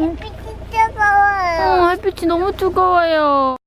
햇빛 진짜 더워요. 어, 햇빛이 너무 뜨거워요.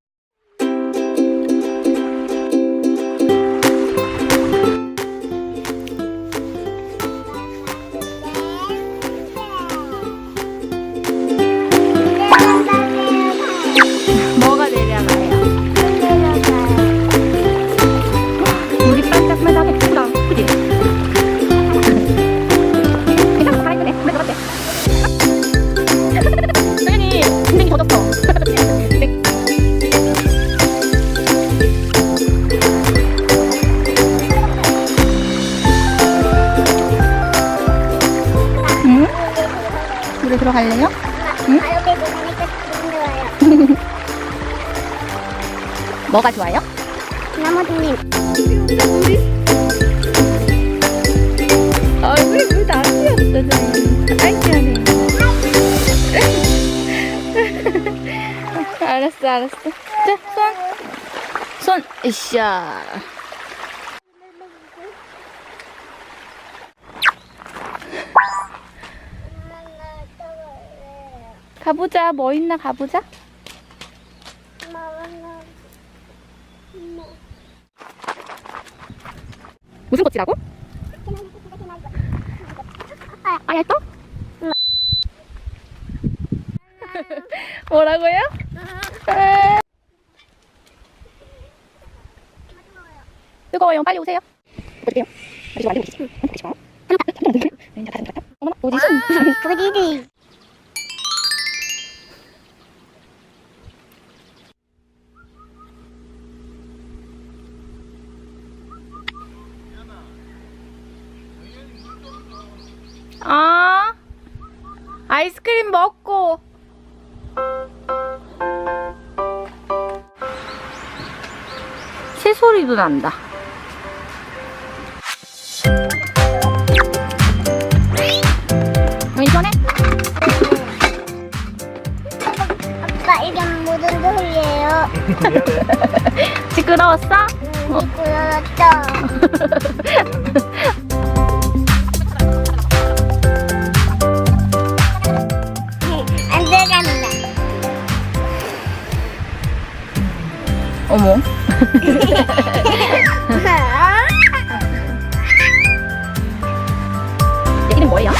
물에 들어갈래요? 뭐가 좋아요? 나무님 얼굴에 물다 튀었어, 아이. 알았어, 알았어. 자, 손. 손, 으쌰. 가보자. 뭐 있나 가보자. 무슨 꽃이라고? 아, 얇다? 뭐라고요? 아. 뜨거워요. 빨리 오세요. 어떡해요? 안 되고 있어. 하지 마. 어머나, 어디 손? 그리디 아, 아이스크림 먹고. 새 소리도 난다. 어, 이번에 아빠 이게 무슨 소리예요? 시끄러웠어? 미끄러졌죠? 어머. 얘기는 뭐예요?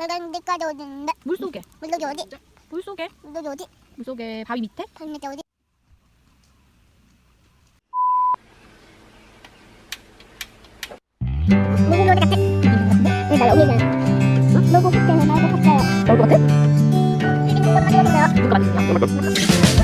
그런데까지 어디 있는데? 물 속에. 물속이 어디? 물 속에. 물속이 어디? 물 속에 바위 밑에. 당연히 어디? 물속이 어디 같아? 왜 옮기냐? 어? 너고 그때 나도 갔어요. 지금 못 가져갔어요. 누가 맞으냐? 안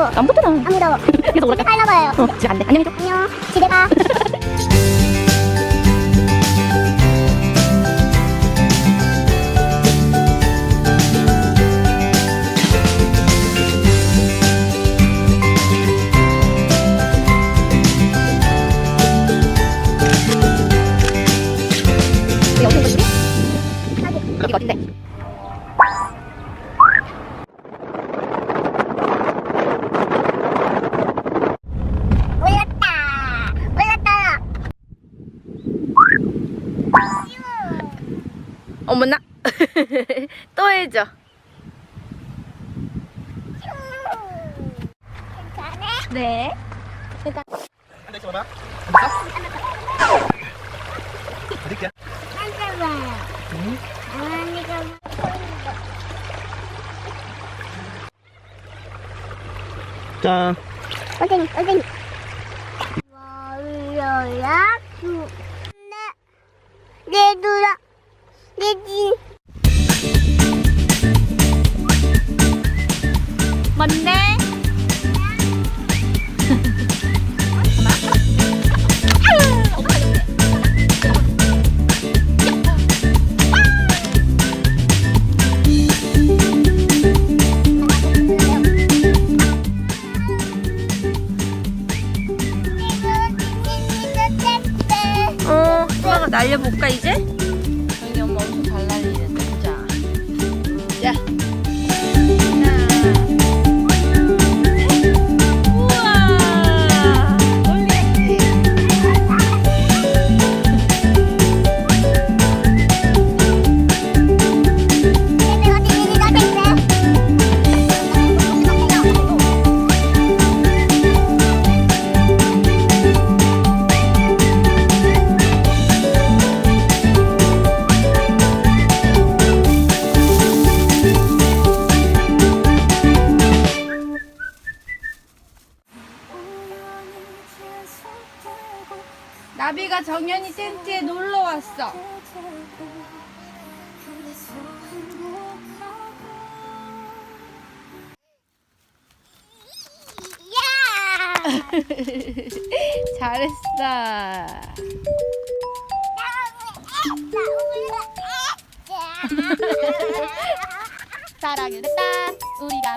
무서워. 안 붙잖아. 안 무서워. 계속 오랄까? 빨라봐요. 어, 집에 안 돼. 안녕히 줘. 안녕. 집에 가. 어머나. 또 해줘. 괜찮아? 네. 앉아 있어봐. 드릴게요. 앉아봐요. 응? 어머니가 짠. 어쟁이 어쟁이 날려볼까 이제? 나비가 정연이 텐트에 놀러 왔어. 잘했어. 사랑을 했다 우리가